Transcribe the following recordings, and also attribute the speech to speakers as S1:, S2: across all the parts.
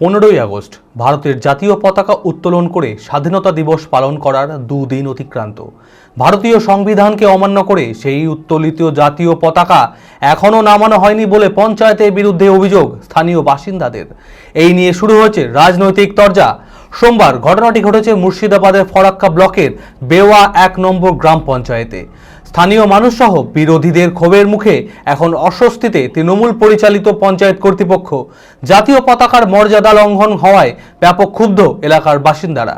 S1: পনেরোই আগস্ট ভারতের জাতীয় পতাকা উত্তোলন করে স্বাধীনতা দিবস পালন করার দুদিন অতিক্রান্ত। ভারতীয় সংবিধানকে অমান্য করে সেই উত্তোলিত জাতীয় পতাকা এখনও নামানো হয়নি বলে পঞ্চায়েতের বিরুদ্ধে অভিযোগ স্থানীয় বাসিন্দাদের। এই নিয়ে শুরু হয়েছে রাজনৈতিক তরজা। সোমবার ঘটনাটি ঘটেছে মুর্শিদাবাদের ফরাক্কা ব্লকের বেওয়া এক নম্বর গ্রাম পঞ্চায়েতে। স্থানীয় মানুষসহ বিরোধীদের ক্ষোভের মুখে এখন অস্বস্তিতে তৃণমূল পরিচালিত পঞ্চায়েত কর্তৃপক্ষ। জাতীয় পতাকার মর্যাদা লঙ্ঘন হওয়ায় ব্যাপক ক্ষুব্ধ এলাকার বাসিন্দারা।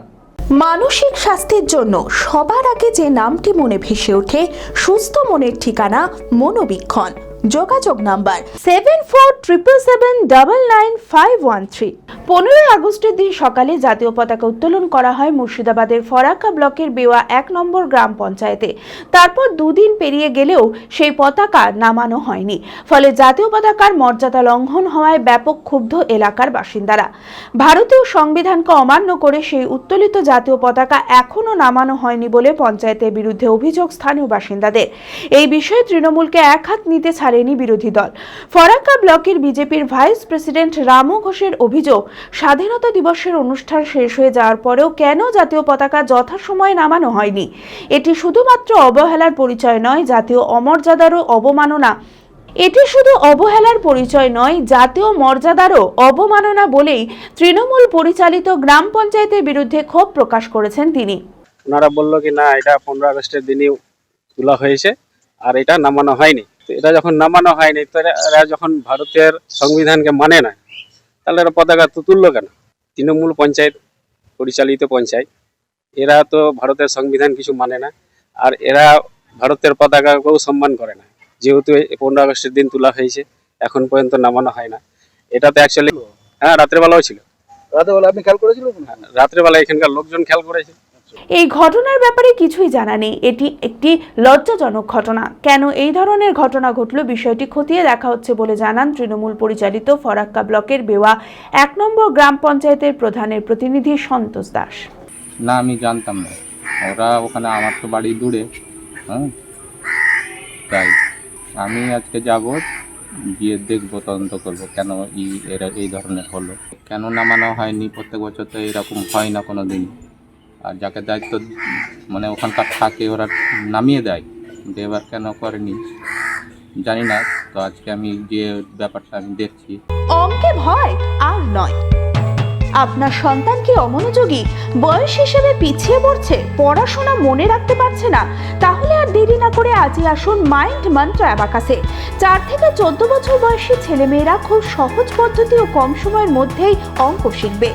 S2: মানসিক স্বাস্থ্যের জন্য সবার আগে যে নামটি মনে ভেসে ওঠে, সুস্থ মনের ঠিকানা মনোবীক্ষণ। যোগাযোগ number seven four triple seven double nine five one three পনেরোই আগস্টের দিন সকালে জাতীয় পতাকা উত্তোলন করা হয় মুর্শিদাবাদের ফরাক্কা ব্লকের বেওয়া এক নম্বর গ্রাম পঞ্চায়েতে। তারপর দুদিন পেরিয়ে গেলেও সেই পতাকা নামানো হয়নি। ফলে জাতীয় পতাকার মর্যাদা লঙ্ঘন হওয়ায় ব্যাপক ক্ষুব্ধ এলাকার বাসিন্দারা। ভারতীয় সংবিধানকে অমান্য করে সেই উত্তোলিত জাতীয় পতাকা এখনও নামানো হয়নি বলে পঞ্চায়েতের বিরুদ্ধে অভিযোগ স্থানীয় বাসিন্দাদের। এই বিষয়ে তৃণমূলকে এক হাত নিতে ছাড়েনি বিরোধী দল। ফরাক্কা ব্লকের বিজেপির ভাইস প্রেসিডেন্ট রামু ঘোষের অভিযোগ, স্বাধীনতা দিবসের অনুষ্ঠান শেষ হয়ে যাওয়ার পরেও কেন জাতীয় পতাকা যথাসময়ে নামানো হয়নি? এটি শুধুমাত্র অবহেলার পরিচয় নয়, জাতীয় অমর্যাদারও অবমাননা। এটি শুধু অবহেলার পরিচয় নয়, জাতীয় মর্যাদারও অবমাননা বলেই তৃণমূল পরিচালিত গ্রাম পঞ্চায়েতের বিরুদ্ধে ক্ষোভ প্রকাশ করেছেন তিনি।
S3: ওনারা বলল কি, না, এটা পনেরো আগস্টের দিনই তোলা হয়েছে আর এটা নামানো হয়নি। এটা যখন নামানো হয়নি তো এরা- যখন ভারতের সংবিধানকে মানে না তাহলে এরা পতাকা তো তুললো কেন? তৃণমূল পঞ্চায়েত পরিচালিত পঞ্চায়েত এরা তো ভারতের সংবিধান কিছু মানে না আর এরা ভারতের পতাকাকেও সম্মান করে না। যেহেতু পনেরো আগস্টের দিন তোলা হয়েছে এখন পর্যন্ত নামানো হয় না। এটা তো অ্যাকচুয়ালি হ্যাঁ রাত্রেবেলাও ছিল।
S4: রাতেবেলা আপনি খেয়াল করেছিলেন?
S3: রাত্রেবেলা এখানকার লোকজন খেয়াল করেছে।
S2: এই ঘটনার ব্যাপারে কিছুই জানা নেই। এটি একটি লজ্জাজনক ঘটনা। কেন এই ধরনের ঘটনা ঘটল বিষয়টি খতিয়ে দেখা হচ্ছে বলে জানান তৃণমূল পরিচালিত ফরাক্কা ব্লকের বেওয়া এক নম্বর গ্রাম পঞ্চায়েতের প্রধানের প্রতিনিধি সন্তোষ দাস।
S5: না, আমি জানতাম না। ওরা ওখানে, আমার তো বাড়ি দূরে হ্যাঁ? তাই আমি আজকে যাব, গিয়ে দেখব, তদন্ত করব কেন এই ধরনের হলো। কেন নামানো হয়নি প্রত্যেক বছর তো এরকম হয় না কোনো দিন আর যাকে দায়িত্ব মানে ওখানকার থাকে, ওরা নামিয়ে দেয়। কিন্তু এবার কেন করেনি? জানি না। তো আজকে আমি যে ব্যাপারটা আমি দেখছি।
S2: অঙ্কে ভয় আর নয়। আপনার সন্তান কি অমনোযোগী? বয়স হিসেবে পিছিয়ে পড়ছে, পড়াশোনা মনে রাখতে পারছে না। তাহলে আর দেরি না করে আজই আসুন মাইন্ড মন্ত্র অ্যাবাকাসে। চার থেকে চোদ্দ বছর বয়সী ছেলেমেয়েরা খুব সহজ পদ্ধতি ও কম সময়ের মধ্যেই অঙ্ক শিখবে।